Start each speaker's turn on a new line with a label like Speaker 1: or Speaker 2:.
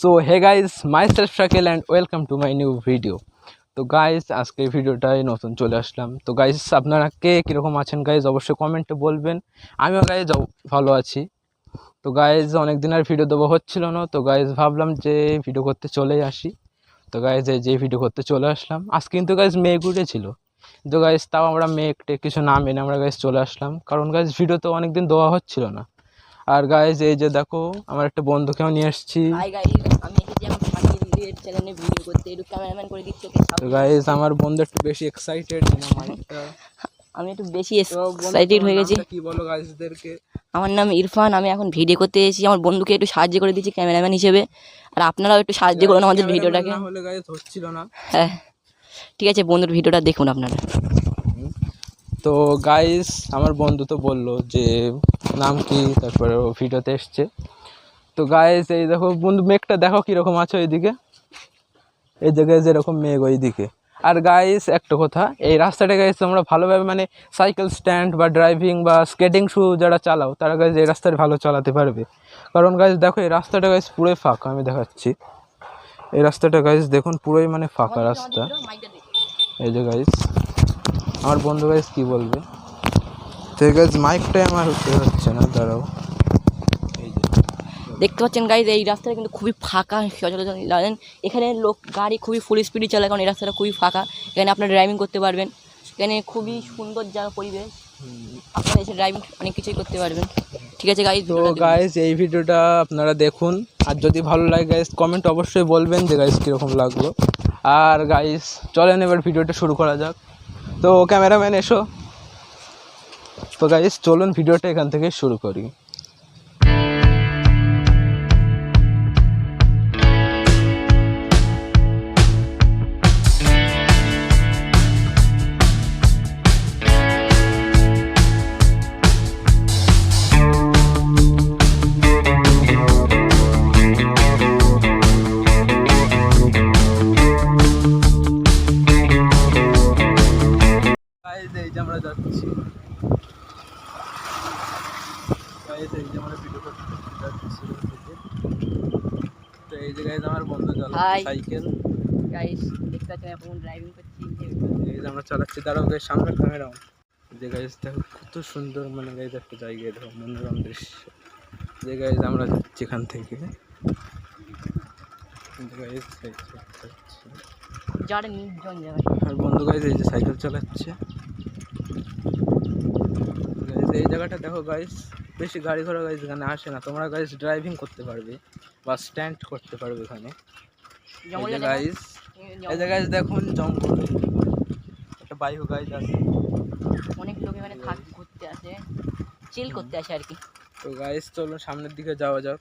Speaker 1: So hey guys myself Shakil and welcome to my new video তো guys আজকে এই ভিডিওটাই নতুন চলে আসলাম। তো গাইজ আপনারা কে কীরকম আছেন গাইজ অবশ্যই কমেন্টে বলবেন। আমিও গাইজ ভালো আছি। তো গাইজ অনেক দিন আর ভিডিও দেবো হচ্ছিল না। তো গাইজ ভাবলাম যে ভিডিও করতে চলেই আসি। তো গাইজ যে ভিডিও করতে চলে আসলাম। আজকে কিন্তু গাইজ মেঘ উঠেছিল। কিন্তু গাইজ তাও আমরা মেঘ টেক কিছু না মেনে আমরা গাইজ চলে আসলাম। কারণ গাইজ ভিডিও তো অনেক দিন দেওয়া হচ্ছিল না। আর গাইজ এই যে দেখো আমার একটা বন্ধুকেও নিয়ে এসেছি।
Speaker 2: হাই গাইস আমি এসেছি এখন ফানি চ্যানেলে ভিডিও করতে একটু ক্যামেরাম্যান করে দিচ্ছি ওকে
Speaker 1: তো গাইজ আমার বন্ধু একটু বেশি এক্সাইটেড মাইকটা
Speaker 2: আমি একটু বেশি এক্সাইটেড হয়ে গেছি।
Speaker 1: কি বলো গাইজদেরকে
Speaker 2: আমার নাম ইরফান আমি এখন ভিডিও করতে এসেছি। আমার বন্ধুকে একটু সাহায্য করে দিচ্ছি ক্যামেরাম্যান হিসেবে। আর আপনারাও একটু সাহায্য করুন আমাদের ভিডিওটাকে
Speaker 1: না
Speaker 2: হ্যাঁ। ঠিক আছে বন্ধুর ভিডিওটা দেখুন আপনারা।
Speaker 1: তো গাইস আমার বন্ধু তো বলল যে নাম কি? তারপরে ও ভিডিওতে এসছে। তো গাইস এই দেখো বন্ধু মেঘটা দেখো কীরকম আছে ওইদিকে। এই জায়গায় যেরকম মেঘ ওইদিকে। আর গাইস একটা কথা এই রাস্তাটা গাইস তোমরা ভালোভাবে মানে সাইকেল স্ট্যান্ড বা ড্রাইভিং বা স্কেটিং শু যারা চালাও তারা গাইস এই রাস্তাটা ভালো চালাতে পারবে। কারণ গাইস দেখো এই রাস্তাটা গাইস পুরোই ফাঁকা আমি দেখাচ্ছি। এই রাস্তাটা গাইস দেখুন পুরোই মানে ফাঁকা রাস্তা। এই যে গাইস আমার বন্ধু গাইস কী বলবে? মাইকটাই আমার হচ্ছে হচ্ছে না দাঁড়াও। যে।
Speaker 2: দেখতে পাচ্ছেন গাইজ এই রাস্তাটা কিন্তু খুবই ফাঁকা সচরাচর জানেন? এখানে লোক গাড়ি খুবই ফুল স্পিডে চালায় কারণ এই রাস্তাটা খুবই ফাঁকা। এখানে আপনারা ড্রাইভিং করতে পারবেন। এখানে খুবই সুন্দর জায়গা পরিবেশ। আপনারা এসে ড্রাইভিং অনেক কিছুই করতে পারবেন। ঠিক আছে গাইজ
Speaker 1: তো গাইজ এই ভিডিওটা আপনারা দেখুন। আর যদি ভালো লাগে গাইস কমেন্ট অবশ্যই বলবেন যে গাইস কীরকম লাগল। আর গাইস চলেন এবার ভিডিওটা শুরু করা যাক। তো ক্যামেরাম্যান এসো। তো গাইজ চলুন ভিডিওটা এখান থেকে শুরু করি। গাইস এই যে আমরা ভিডিও করতে তো এই যে গাইস আমার বন্ধু চালাচ্ছে সাইকেল।
Speaker 2: গাইজ দেখতে পাচ্ছেন এখন ড্রাইভিং করছি।
Speaker 1: এই যে আমরা চালাচ্ছি তারাও গাইস সামনে ক্যামেরা যে গাইস দেখো কত সুন্দর মানে গাইস একটা জায়গায় দেখো মনোরম দৃশ্য। যে গাইস আমরা যাচ্ছি এখান থেকে। গাইস আর বন্ধু গাইজ এই যে সাইকেল চালাচ্ছে। এই জায়গাটা দেখো গাইজ বেশি গাড়ি ঘোড়া গাইজ এখানে আসে না। তোমরা গাইজ ড্রাইভিং করতে পারবে বা স্ট্যান্ড করতে পারবে এখানে। গাইজ এই যে গাইজ দেখুন জঙ্গল। একটা বাইক গাইজ আছে।
Speaker 2: অনেক লোক এখানে ঘুরতে আসে চিল করতে আসে আর কি।
Speaker 1: তো গাইজ চলো সামনের দিকে যাওয়া যাক।